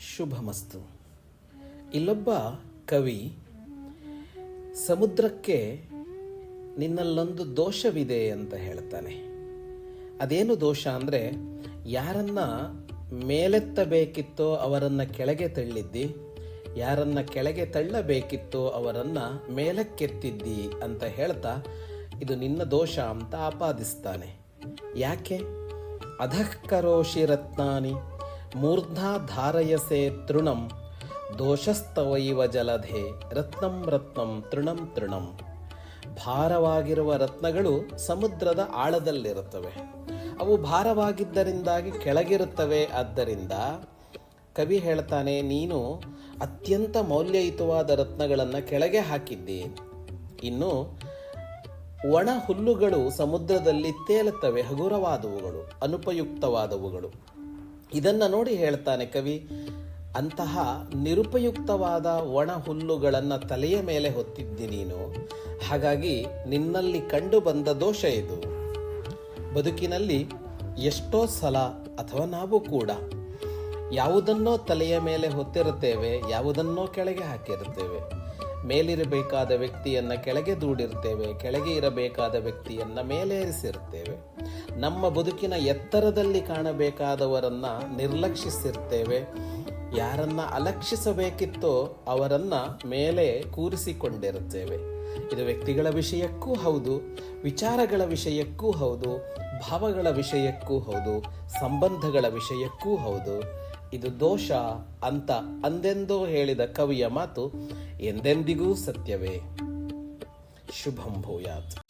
ಶುಭಮಸ್ತು. ಇಲ್ಲೊಬ್ಬ ಕವಿ, ಸಮುದ್ರಕ್ಕೆ ನಿನ್ನಲ್ಲೊಂದು ದೋಷವಿದೆ ಅಂತ ಹೇಳ್ತಾನೆ. ಅದೇನು ದೋಷ ಅಂದರೆ, ಯಾರನ್ನ ಮೇಲೆತ್ತಬೇಕಿತ್ತೋ ಅವರನ್ನು ಕೆಳಗೆ ತಳ್ಳಿದ್ದಿ, ಯಾರನ್ನ ಕೆಳಗೆ ತಳ್ಳಬೇಕಿತ್ತೋ ಅವರನ್ನು ಮೇಲಕ್ಕೆತ್ತಿದ್ದಿ ಅಂತ ಹೇಳ್ತಾ, ಇದು ನಿನ್ನ ದೋಷ ಅಂತ ಆಪಾದಿಸ್ತಾನೆ. ಯಾಕೆ? ಅಧಃಕರೋಷಿ ರತ್ನಾನಿ. ಮೂರ್ಧ್ನಾ ಧಾರಯಸೆ ತೃಣಂ, ದೋಷಸ್ತವೈವ ಜಲಧೆ, ರತ್ನಂ ರತ್ನಂ ತೃಣಂ ತೃಣಂ. ಭಾರವಾಗಿರುವ ರತ್ನಗಳು ಸಮುದ್ರದ ಆಳದಲ್ಲಿರುತ್ತವೆ. ಅವು ಭಾರವಾಗಿದ್ದರಿಂದಾಗಿ ಕೆಳಗಿರುತ್ತವೆ. ಆದ್ದರಿಂದ ಕವಿ ಹೇಳ್ತಾನೆ, ನೀನು ಅತ್ಯಂತ ಮೌಲ್ಯಯುತವಾದ ರತ್ನಗಳನ್ನು ಕೆಳಗೆ ಹಾಕಿದ್ದಿ. ಇನ್ನು ಒಣ ಹುಲ್ಲುಗಳು ಸಮುದ್ರದಲ್ಲಿ ತೇಲುತ್ತವೆ. ಹಗುರವಾದವುಗಳು, ಅನುಪಯುಕ್ತವಾದವುಗಳು. ಇದನ್ನು ನೋಡಿ ಹೇಳ್ತಾನೆ ಕವಿ, ಅಂತಹ ನಿರುಪಯುಕ್ತವಾದ ಒಣ ಹುಲ್ಲುಗಳನ್ನು ತಲೆಯ ಮೇಲೆ ಹೊತ್ತಿದ್ದಿ ನೀನು, ಹಾಗಾಗಿ ನಿನ್ನಲ್ಲಿ ಕಂಡು ಬಂದ ದೋಷ ಇದು. ಬದುಕಿನಲ್ಲಿ ಎಷ್ಟೋ ಸಲ ಅಥವಾ ನಾವು ಕೂಡ ಯಾವುದನ್ನೋ ತಲೆಯ ಮೇಲೆ ಹೊತ್ತಿರುತ್ತೇವೆ, ಯಾವುದನ್ನೋ ಕೆಳಗೆ ಹಾಕಿರುತ್ತೇವೆ. ಮೇಲಿರಬೇಕಾದ ವ್ಯಕ್ತಿಯನ್ನು ಕೆಳಗೆ ದೂಡಿರ್ತೇವೆ, ಕೆಳಗೆ ಇರಬೇಕಾದ ವ್ಯಕ್ತಿಯನ್ನು ಮೇಲೇರಿಸಿರ್ತೇವೆ ನಮ್ಮ ಬದುಕಿನ ಎತ್ತರದಲ್ಲಿ ಕಾಣಬೇಕಾದವರನ್ನ ನಿರ್ಲಕ್ಷಿಸಿರ್ತೇವೆ. ಯಾರನ್ನ ಅಲಕ್ಷಿಸಬೇಕಿತ್ತೋ ಅವರನ್ನು ಮೇಲೆ ಕೂರಿಸಿಕೊಂಡಿರುತ್ತೇವೆ. ಇದು ವ್ಯಕ್ತಿಗಳ ವಿಷಯಕ್ಕೂ ಹೌದು, ವಿಚಾರಗಳ ವಿಷಯಕ್ಕೂ ಹೌದು, ಭಾವಗಳ ವಿಷಯಕ್ಕೂ ಹೌದು, ಸಂಬಂಧಗಳ ವಿಷಯಕ್ಕೂ ಹೌದು. ಇದು ದೋಷ ಅಂತ ಅಂದೆಂದೋ ಹೇಳಿದ ಕವಿಯ ಮಾತು, ಎಂದೆಂದಿಗೂ ಸತ್ಯವೇ. ಶುಭಂ ಭೂಯಾತ್.